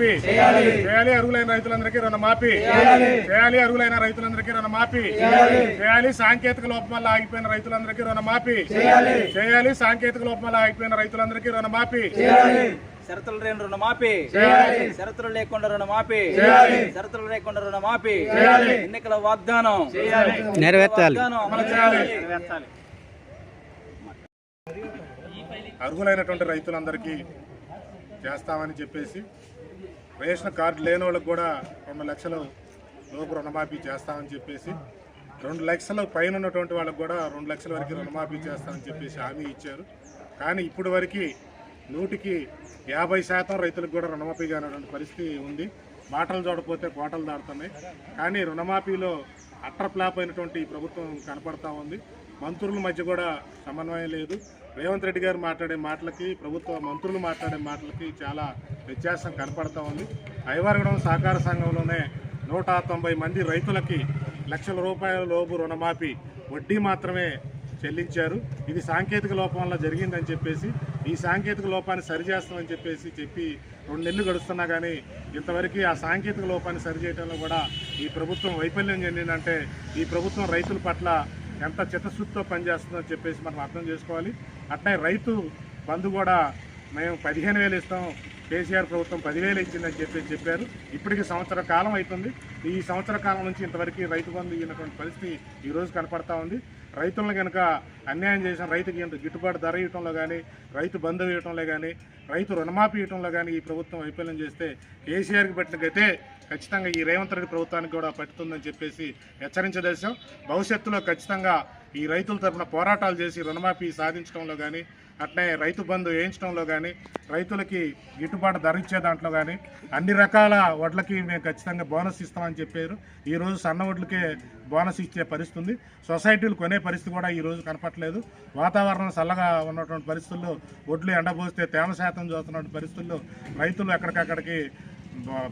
చేయాలి. అర్హులైన రైతులందరికీ రుణమాఫీ. చేయాలి. అర్హులైన రైతులందరికీ రుణమాఫీ. చేయాలి. సాంకేతిక లోపం వల్ల ఆగిపోయిన రైతులందరికీ రుణమాఫీ. చేయాలి. సాంకేతిక లోపం వల్ల ఆగిపోయిన రైతులందరికీ రుణమాఫీ. షరతులు లేని రుణమాఫీ. చేయాలి. షరతులు లేకుండా రుణమాఫీ. చేయాలి. షరతులు లేకుండా రుణమాఫీ. చేయాలి. ఎన్నికల వాగ్దానం. నెరవేర్చాలి. వాగ్దానం అమలు చేయాలి. అర్హులైనటువంటి రైతులందరికీ చేస్తామని చెప్పేసి రేషన్ కార్డు లేని వాళ్ళకి కూడా రెండు లక్షలు లోపు రుణమాఫీ చేస్తామని చెప్పేసి రెండు లక్షల పైన ఉన్నటువంటి వాళ్ళకు కూడా రెండు లక్షల వరకు రుణమాఫీ చేస్తామని చెప్పేసి హామీ ఇచ్చారు. కానీ ఇప్పటి వరకు నూటికి యాభై శాతం రైతులకు కూడా రుణమాఫీ కానటువంటి పరిస్థితి ఉంది. మాటలు చూడపోతే కోటలు దాడుతున్నాయి కానీ రుణమాఫీలో అట్ర ఫ్లాప్ అయినటువంటి ప్రభుత్వం కనపడతా ఉంది. మంత్రుల మధ్య కూడా సమన్వయం లేదు. రేవంత్ రెడ్డి గారు మాట్లాడే మాటలకి ప్రభుత్వ మంత్రులు మాట్లాడే మాటలకి చాలా వ్యత్యాసం కనపడతా ఉంది. ఐవారగడం సహకార సంఘంలోనే నూట తొంభై మంది రైతులకి లక్షల రూపాయల లోపు రుణమాఫీ వడ్డీ మాత్రమే చెల్లించారు. ఇది సాంకేతిక లోపం వల్ల జరిగిందని చెప్పేసి ఈ సాంకేతిక లోపాన్ని సరిచేస్తామని చెప్పేసి చెప్పి రెండు నెలలు గడుస్తున్నా కానీ ఇంతవరకు ఆ సాంకేతిక లోపాన్ని సరిచేయడంలో కూడా ఈ ప్రభుత్వం వైఫల్యం చెందిందంటే ఈ ప్రభుత్వం రైతుల పట్ల ఎంత చిత్తశుద్ధితో పనిచేస్తుందో చెప్పేసి మనం అర్థం చేసుకోవాలి. అట్లే రైతు బంధు కూడా మేము పదిహేను వేలు ఇస్తాం. కేసీఆర్ ప్రభుత్వం పదివేలు ఇచ్చిందని చెప్పి చెప్పారు. ఇప్పటికి సంవత్సర కాలం అవుతుంది. ఈ సంవత్సర కాలం నుంచి ఇంతవరకు రైతు బంధు ఇన్నటువంటి పరిస్థితి ఈ రోజు కనపడతా ఉంది. రైతులను కనుక అన్యాయం చేసిన రైతుకి గిట్టుబాటు ధర ఇవ్వటంలో కానీ రైతు బంధు ఇవ్వటంలో కానీ రైతు రుణమాఫీ ఇవ్వటంలో కానీ ఈ ప్రభుత్వం వైఫల్యం చేస్తే కేసీఆర్కి పెట్టినకైతే ఖచ్చితంగా ఈ రేవంత్ రెడ్డి ప్రభుత్వానికి కూడా పట్టుతుందని చెప్పేసి హెచ్చరించదలిసాం భవిష్యత్తులో ఖచ్చితంగా ఈ రైతుల తరఫున పోరాటాలు చేసి రుణమాఫీ సాధించడంలో కానీ అట్లే రైతు బంధు వేయించడంలో కానీ రైతులకి గిట్టుబాటు ధర ఇచ్చే దాంట్లో కానీ అన్ని రకాల వడ్లకి మేము ఖచ్చితంగా బోనస్ ఇస్తామని చెప్పారు. ఈరోజు సన్న వడ్లకే బోనస్ ఇచ్చే పరిస్థితి ఉంది సొసైటీలు కొనే పరిస్థితి కూడా ఈ రోజు కనపట్లేదు వాతావరణం చల్లగా ఉన్నటువంటి పరిస్థితుల్లో వడ్లు ఎండబోస్తే తేమ శాతం చూస్తున్నటువంటి పరిస్థితుల్లో రైతులు ఎక్కడికక్కడికి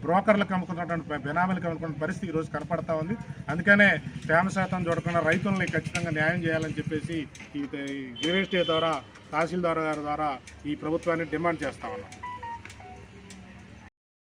బ్రోకర్లకు అమ్ముకున్నటువంటి బెనామీలకు అమ్ముకున్న పరిస్థితి ఈరోజు కనపడతా ఉంది. అందుకనే తేమ శాతం చూడకుండా రైతుల్ని ఖచ్చితంగా న్యాయం చేయాలని చెప్పేసి ఈ జిఎస్టీ ద్వారా తహసీల్దార్ గారి ద్వారా ఈ ప్రభుత్వాన్ని డిమాండ్ చేస్తా ఉన్నాం.